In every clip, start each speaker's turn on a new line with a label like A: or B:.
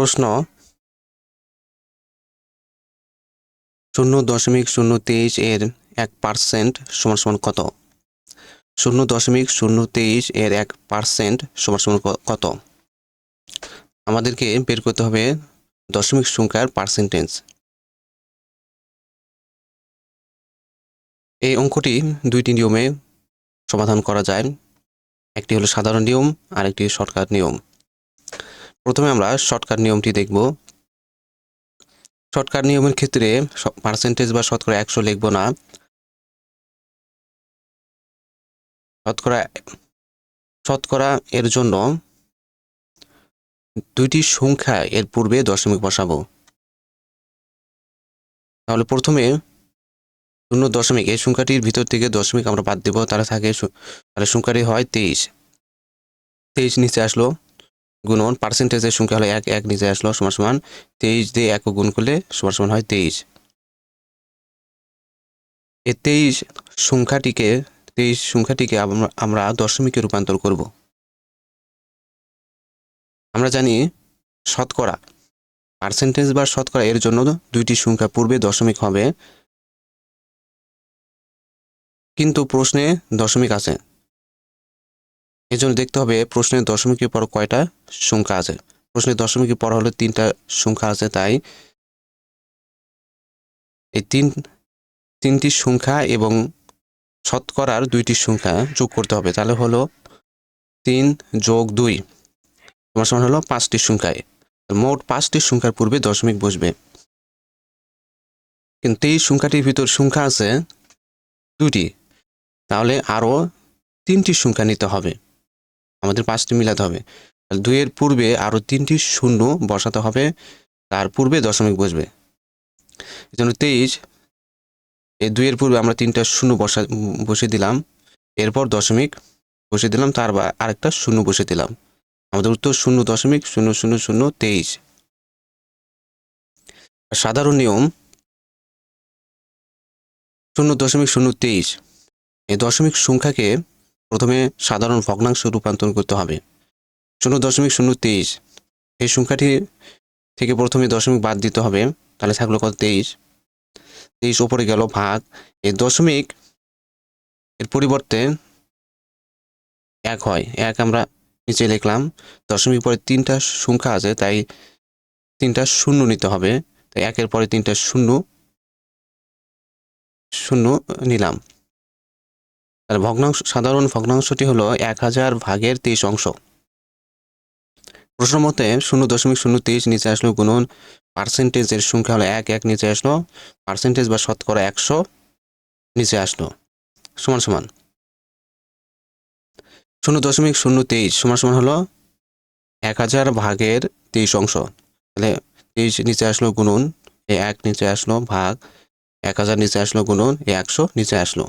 A: প্রশ্ন শূন্য দশমিক শূন্য তেইশ এর এক পার্সেন্ট সমান সমান কত? শূন্য দশমিক শূন্য তেইশ এর এক পার্সেন্ট সমান সমান কত? আমাদেরকে বের করতে হবে দশমিক সংখ্যার পার্সেন্টেজ এই অঙ্কটি দুইটি নিয়মে সমাধান করা যায়। একটি হলো সাধারণ নিয়ম আর একটি শর্টকাট নিয়ম। প্রথমে আমরা শর্টকাট নিয়মটি দেখব। শর্টকাট নিয়মের ক্ষেত্রে পার্সেন্টেজ বা শতকরা একশো লিখব না। শতকরা শতকরা এর জন্য দুইটি সংখ্যা এর পূর্বে দশমিক বসাবো। তাহলে প্রথমে শূন্য দশমিক, এই সংখ্যাটির ভিতর থেকে দশমিক আমরা বাদ দেবো তারা থাকে তাহলে সংখ্যাটি হয় তেইশ। তেইশ নিচে আসলো। গুণন পার্সেন্টেজের সংখ্যা হলো এক এক নিচে আসলো, সমান সমান তেইশ দিয়ে এক গুণ করলে সমান সমান হয় তেইশ। এই তেইশ সংখ্যাটিকে তেইশ সংখ্যাটিকে আমরা দশমিকে রূপান্তর করব। আমরা জানি শতকরা পার্সেন্টেজ বা শতকরা এর জন্য দুইটি সংখ্যা পূর্বে দশমিক হবে। কিন্তু প্রশ্নে দশমিক আছে। এজন্য দেখতে হবে প্রশ্নের দশমিকের পর কয়টা সংখ্যা আছে। প্রশ্নের দশমিকের পর হলো তিনটা সংখ্যা আছে, তাই এই তিন, তিনটি সংখ্যা এবং শতকরার দুইটি সংখ্যা যোগ করতে হবে। তাহলে হলো তিন যোগ দুই তোমার সমান হলো পাঁচটি সংখ্যায়। মোট পাঁচটি সংখ্যার পূর্বে দশমিক বসবে। কিন্তু এই সংখ্যাটির ভিতর সংখ্যা আছে দুটি তাহলে আরও তিনটি সংখ্যা নিতে হবে। আমাদের পাঁচটি মিলাতে হবে। দুইয়ের পূর্বে আরও তিনটি শূন্য বসাতে হবে, তার পূর্বে দশমিক বসবে। এই জন্য তেইশ এই দুইয়ের পূর্বে আমরা তিনটা শূন্য বসা বসে দিলাম, এরপর দশমিক বসে দিলাম তার আরেকটা শূন্য বসে দিলাম। আমাদের উত্তর শূন্য দশমিক, শূন্য শূন্য শূন্য, তেইশ। সাধারণ নিয়ম, শূন্য দশমিক, শূন্য, তেইশ। এই দশমিক সংখ্যাকে প্রথমে সাধারণ ভগ্নাংশ রূপান্তর করতে হবে। শূন্য দশমিক শূন্য তেইশ। এই সংখ্যাটি থেকে প্রথমে দশমিক বাদ দিতে হবে, তাহলে থাকল কত? তেইশ। তেইশ ওপরে গেল ভাগ। এই দশমিক এর পরিবর্তে এক হয়। এক আমরা নিচে লিখলাম। দশমিক পরে তিনটা সংখ্যা আছে, তাই তিনটা শূন্য নিতে হবে। তাই একের পরে তিনটা শূন্য শূন্য নিলাম। তাহলে ভগ্নাংশ, সাধারণ ভগ্নাংশটি হলো এক হাজার ভাগের তেইশ অংশ। প্রশ্ন মতে শূন্য দশমিক শূন্য তেইশ নিচে আসলো গুণন পার্সেন্টেজের সংখ্যা হলো এক এক নিচে আসলো পার্সেন্টেজ বা শতকরা একশো নিচে আসলো। সমান সমান। শূন্য দশমিক শূন্য তেইশ সমান সমান হলো এক হাজার ভাগের তেইশ অংশ। তাহলে তেইশ নিচে আসলো গুণন এই এক নিচে আসলো ভাগ, এক হাজার নিচে আসলো গুণন এই একশো নিচে আসলো।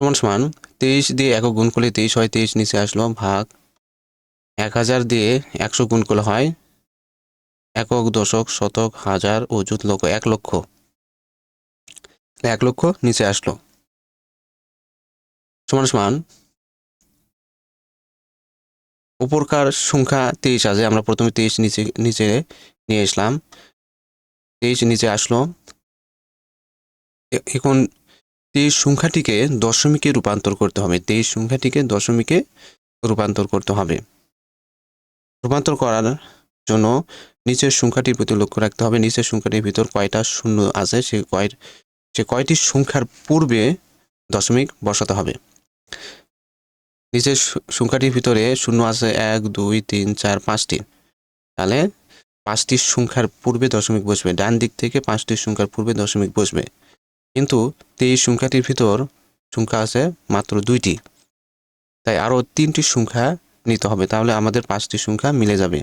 A: সমান সমান তেইশ দিয়ে একক গুণ করলে তেইশ হয়, তেইশ নিচে আসলো ভাগ। এক হাজার দিয়ে একশো গুণ করলে হয় একক দশক শতক হাজার ও অযুত লক্ষ, এক লক্ষ। এক লক্ষ নিচে আসলো। সমান সমান উপরকার সংখ্যা তেইশ আছে, আমরা প্রথমে তেইশ নিচে নিচে নিয়ে আসলাম। তেইশ নিচে আসলো। এখন তেইশ সংখ্যাটিকে দশমিকে রূপান্তর করতে হবে। তেইশ সংখ্যাটিকে দশমিকে রূপান্তর করতে হবে। রূপান্তর করার জন্য নিচের সংখ্যাটির প্রতি লক্ষ্য রাখতে হবে। নিচের সংখ্যাটির ভিতর কয়টা শূন্য আছে, সে কয় সে কয়টি সংখ্যার পূর্বে দশমিক বসাতে হবে। নিচের সংখ্যাটির ভিতরে শূন্য আছে এক, দুই, তিন, চার, পাঁচটি। তাহলে পাঁচটি সংখ্যার পূর্বে দশমিক বসবে। ডান দিক থেকে পাঁচটি সংখ্যার পূর্বে দশমিক বসবে। কিন্তু তেইশ সংখ্যাটির ভিতর সংখ্যা আছে মাত্র দুইটি। তাই আরও তিনটি সংখ্যা নিতে হবে, তাহলে আমাদের পাঁচটি সংখ্যা মিলে যাবে।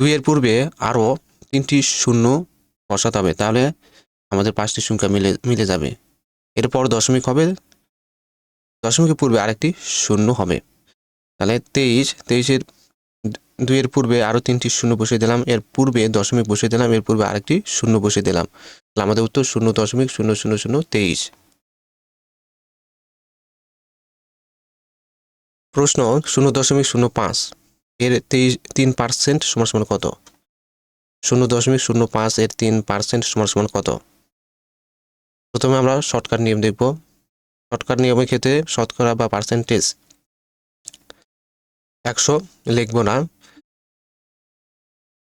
A: দুইয়ের পূর্বে আরও তিনটি শূন্য বসাতে হবে, তাহলে আমাদের পাঁচটি সংখ্যা মিলে মিলে যাবে। এরপর দশমিক হবে, দশমিকের পূর্বে আরেকটি শূন্য হবে। তাহলে তেইশ, তেইশের দুইয়ের পূর্বে আরও তিনটি শূন্য বসে দিলাম, এর পূর্বে দশমিক বসে দিলাম, এর পূর্বে আরেকটি শূন্য বসে দিলাম। আমাদের উত্তর শূন্য দশমিক, শূন্য শূন্য শূন্য, তেইশ। প্রশ্ন শূন্য দশমিক, শূন্য পাঁচ, এর তেইশ, তিন পার্সেন্ট সমান সমান কত? শূন্য দশমিক, শূন্য পাঁচ, এর তিন পার্সেন্ট সমান সমান কত? প্রথমে আমরা শর্টকাট নিয়ম দেখব। শর্টকাট নিয়মের ক্ষেত্রে শতকরা বা পার্সেন্টেজ একশো লিখব না।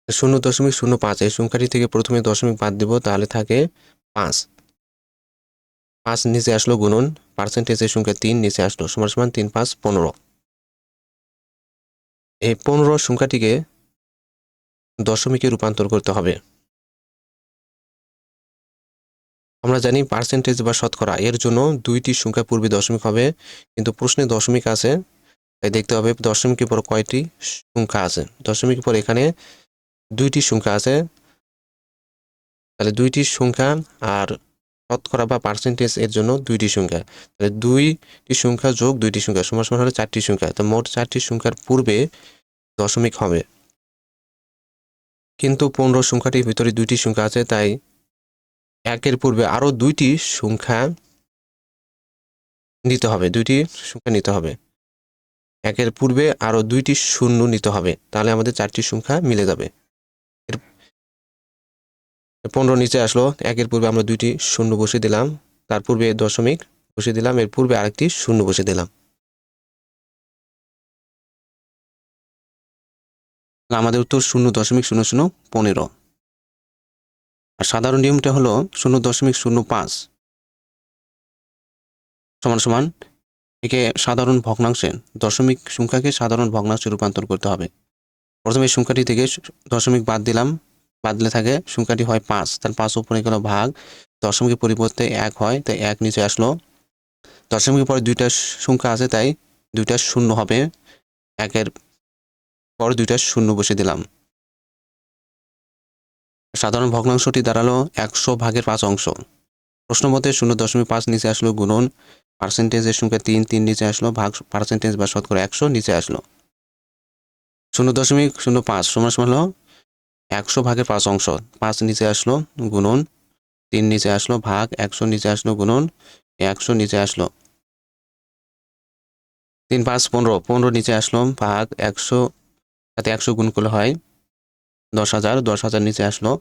A: শূন্য দশমিক শূন্য পাঁচ। এই সংখ্যাটি থেকে প্রথমে দশমিক বাদ দিব, তাহলে থাকে পাঁচ। পাঁচ নিচে আসলো গুণন পার্সেন্টেজের সংখ্যা তিন, নিচে আসলো সমান সমান তিন, পাঁচ, পনেরো। এই পনেরো সংখ্যাটিকে দশমিকে রূপান্তর করতে হবে। আমরা জানি পার্সেন্টেজ বা শতকরা, এর জন্য দুইটি সংখ্যা পূর্বে দশমিক হবে, কিন্তু প্রশ্নে দশমিক আছে, তাই দেখতে হবে দশমিকের পর কয়টি সংখ্যা আছে। দশমিকের পর এখানে দুইটি সংখ্যা আছে। তাহলে দুইটি সংখ্যা আর শতকরা বা পার্সেন্টেজ এর জন্য দুইটি সংখ্যা। তাহলে দুইটি সংখ্যা যোগ দুইটি সংখ্যা সমান সমান হলে চারটি সংখ্যা। তো মোট চারটি সংখ্যার পূর্বে দশমিক হবে। কিন্তু পনেরো সংখ্যাটির ভিতরে দুইটি সংখ্যা আছে, তাই একের পূর্বে আরও দুইটি সংখ্যা নিতে হবে। দুইটি সংখ্যা নিতে হবে। একের পূর্বে আরও দুইটি শূন্য নিতে হবে। তাহলে আমাদের চারটি সংখ্যা মিলে যাবে। পনেরো নিচে আসলো। একের পূর্বে আমরা দুইটি শূন্য বসে দিলাম। তার পূর্বে দশমিক বসে দিলাম। এর পূর্বে আরেকটি শূন্য বসে দিলাম। আমাদের উত্তর শূন্য দশমিক শূন্য শূন্য পনেরো। আর সাধারণ নিয়মটা হলো শূন্য দশমিক শূন্য পাঁচ। সমান সমান একে সাধারণ ভগ্নাংশে দশমিক সংখ্যাকে সাধারণ ভগ্নাংশে রূপান্তর করতে হবে। প্রথমে সংখ্যাটি থেকে দশমিক বাদ দিলাম। বাদ দিলে থাকে, সংখ্যাটি হয় পাঁচ। তাহলে পাঁচ উপরে গেল ভাগ, দশমিকের পরিবর্তে এক হয়, তাই এক নিচে আসলো। দশমিকের পরে দুইটা সংখ্যা আছে, তাই দুইটা শূন্য হবে। একের পর দুইটা শূন্য বসে দিলাম। সাধারণ ভগ্নাংশটি দাঁড়াল একশো ভাগের পাঁচ অংশ। প্রশ্ন মতে শূন্য দশমিক পাঁচ নিচে আসলো গুণন পার্সেন্টেজের সংখ্যা তিন তিন নিচে আসলো, ভাগ পার্সেন্টেজ বা শতকরা একশো নিচে আসলো। শূন্য দশমিক শূন্য পাঁচ সমান সমান হলো একশো ভাগের পাঁচ অংশ। পাঁচ নিচে আসলো গুণন, তিন নিচে আসলো ভাগ, একশো নিচে আসলো গুণন, একশো নিচে আসলো। তিন পাঁচ পনেরো পনেরো নিচে আসলো ভাগ, একশো সাথে একশো গুণ করলে হয় দশ হাজার দশ হাজার নিচে আসলো।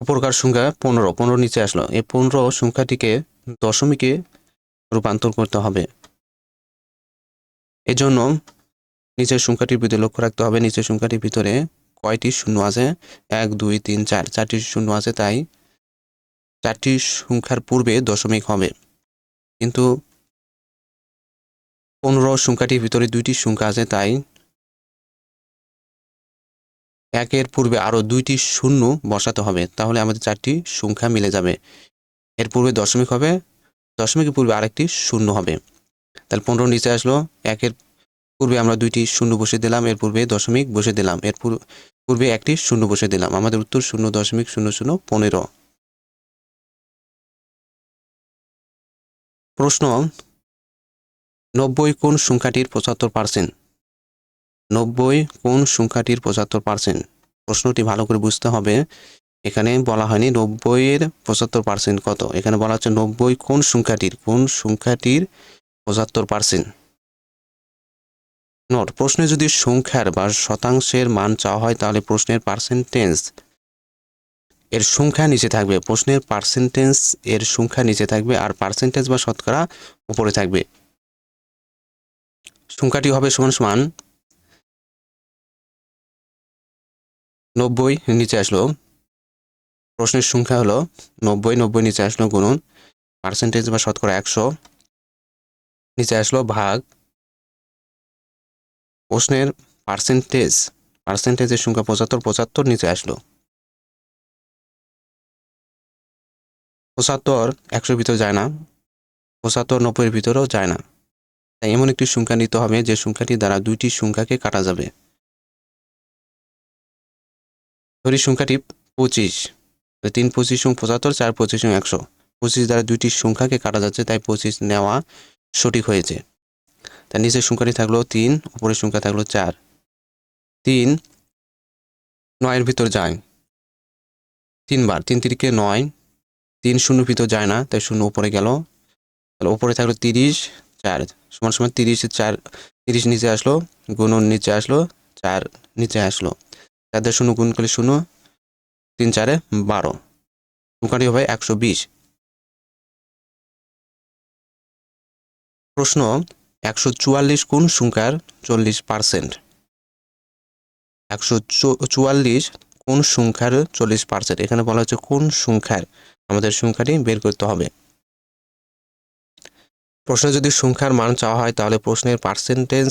A: উপরকার সংখ্যা পনেরো পনেরো নিচে আসলো। এই পনেরো সংখ্যাটিকে দশমিকে রূপান্তর করতে হবে। এজন্য নিচের সংখ্যাটির ভিতরে লক্ষ্য রাখতে হবে, নিচের সংখ্যাটির ভিতরে কয়টি শূন্য আছে? এক, দুই, তিন, চার, চারটি শূন্য আছে, তাই চারটি সংখ্যার পূর্বে দশমিক হবে। কিন্তু পনেরো সংখ্যাটির ভিতরে দুইটি সংখ্যা আছে, তাই একের পূর্বে আরও দুইটি শূন্য বসাতে হবে, তাহলে আমাদের চারটি সংখ্যা মিলে যাবে। এর পূর্বে দশমিক হবে, দশমিকের পূর্বে আরেকটি শূন্য হবে। তাহলে পনেরো নিচে আসলো, একের পূর্বে আমরা দুইটি শূন্য বসে দিলাম, এর পূর্বে দশমিক বসে দিলাম, এর পূর্বে একটি শূন্য বসে দিলাম। আমাদের উত্তর শূন্য দশমিক শূন্য শূন্য পনেরো। প্রশ্ন, নব্বই কোন সংখ্যাটির পঁচাত্তর পার্সেন্ট। নব্বই কোন সংখ্যাটির পঁচাত্তর পার্সেন্ট। প্রশ্নটি ভালো করে বুঝতে হবে। এখানে বলা হয়নি নব্বইয়ের পঁচাত্তর পার্সেন্ট কত। এখানে বলা হচ্ছে নব্বই কোন সংখ্যাটির কোন সংখ্যাটির পঁচাত্তর পার্সেন্ট। নোট। প্রশ্নে যদি সংখ্যার বা শতাংশের মান চাওয়া হয়, তাহলে প্রশ্নের পার্সেন্টেজ এর সংখ্যা নিচে থাকবে। প্রশ্নের পার্সেন্টেজ এর সংখ্যা নিচে থাকবে আর পার্সেন্টেজ বা শতকরা উপরে থাকবে। সংখ্যাটি হবে সমান সমান নব্বই নিচে আসলো। প্রশ্নের সংখ্যা হলো নব্বই নব্বই নিচে আসলো গুণন। পার্সেন্টেজ বা শতকরা একশো। নিচে আসলো ভাগ প্রশ্নের পার্সেন্টেজ পার্সেন্টেজের সংখ্যা পঁচাত্তর পঁচাত্তর নিচে আসলো। পঁচাত্তর একশোর ভিতরে যায় না, পঁচাত্তর নব্বইয়ের ভিতরেও যায় না। তাই এমন একটি সংখ্যা নিতে হবে, যে সংখ্যাটি দ্বারা দুইটি সংখ্যাকে কাটা যাবে। ধরি সংখ্যাটি পঁচিশ। তিন পঁচিশ পঁচাত্তর, চার পঁচিশ একশো। পঁচিশ দ্বারা দুইটি সংখ্যাকে কাটা যাচ্ছে, তাই পঁচিশ নেওয়া সঠিক হয়েছে। তার নিচের সংখ্যাটি থাকল তিন, উপরের সংখ্যা থাকল চার। তিন, নয়ের ভিতর যায়। তিনবার, তিন তিরিকে নয়, তিন শূন্য ভিতর যায় না, তাই শূন্য উপরে গেল। তাহলে উপরে থাকল তিরিশ, চার, সমান সমান তিরিশ, চার, তিরিশ নিচে আসলো, গুণন নিচে আসলো, চার নিচে আসলো। চারদের শূন্য গুণ করলে শূন্য, তিন চারে বারো। সংখ্যাটি হবে একশো বিশ। প্রশ্ন একশো চুয়াল্লিশ কোন সংখ্যার চল্লিশ পার্সেন্ট একশো চুয়াল্লিশ কোন সংখ্যার চল্লিশ পার্সেন্ট এখানে বলা হচ্ছে কোন সংখ্যার? আমাদের সংখ্যাটি বের করতে হবে। প্রশ্নে যদি সংখ্যার মান চাওয়া হয়, তাহলে প্রশ্নের পার্সেন্টেজ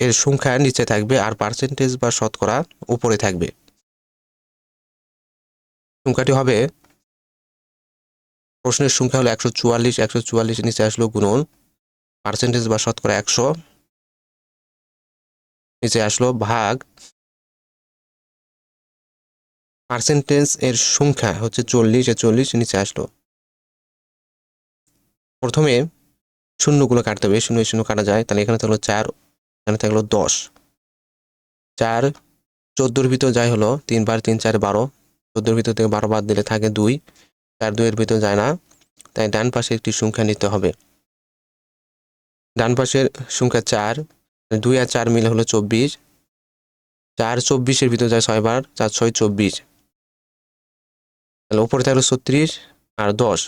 A: এর সংখ্যা নিচে থাকবে আর পার্সেন্টেজ বা শতকরা উপরে থাকবে। সংখ্যাটি হবে, প্রশ্নের সংখ্যা হলো একশো চুয়াল্লিশ একশো চুয়াল্লিশ নিচে আসলো গুণন। পার্সেন্টেজ বা শতকরা একশো। নিচে আসলো ভাগ। পার্সেন্টেজ এর সংখ্যা হচ্ছে চল্লিশ, এ চল্লিশ নিচে আসলো। প্রথমে শূন্যগুলো কাটতে হবে, শূন্য শূন্য কাটা যায়, তাহলে এখানে থাকল চার, এখানে থাকল দশ। চার, চোদ্দোর ভিতর যাই হলো তিন বার তিন, চার, বারো। চোদ্দোর ভিতর থেকে বারো বাদ দিলে থাকে দুই। চার, দুইয়ের ভিতর যায় না। তাই ডান পাশে একটি সংখ্যা নিতে হবে। ডান পাশের সংখ্যা চার, দুই আর চার মিলে হলো চব্বিশ। চার চব্বিশের ভিতর যায় ছয় বার, চার ছয় চব্বিশ। তাহলে উপরে থাকল ছত্রিশ আর দশ।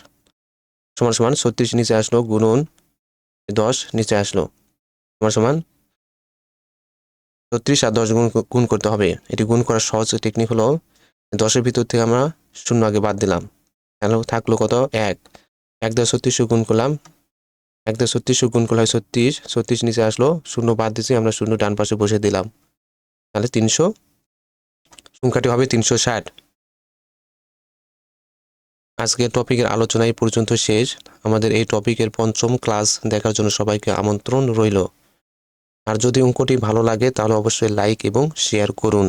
A: সমান সমান ছত্রিশ নিচে আসলো গুণন দশ নিচে আসলো। সমান সমান ছত্রিশ আর দশ গুণ গুণ করতে হবে। এটি গুণ করার সহজ টেকনিক হলো দশের ভিতর থেকে আমরা শূন্য আগে বাদ দিলাম। তাহলে থাকল কত? এক। এক দশ ছত্রিশশো গুণ করলাম এক দশ ছত্রিশশো গুণ করলে হয় ছত্রিশ ছত্রিশ নিচে আসলো, শূন্য বাদ দিয়েছি, আমরা শূন্য ডান পাশে বসে দিলাম। তাহলে তিনশো, সংখ্যাটি হবে তিনশো ষাট। আজকের টপিকের আলোচনা এই পর্যন্ত শেষ। আমাদের এই টপিকের পঞ্চম ক্লাস দেখার জন্য সবাইকে আমন্ত্রণ রইল। আর যদি অঙ্কটি ভালো লাগে, তাহলে অবশ্যই লাইক এবং শেয়ার করুন।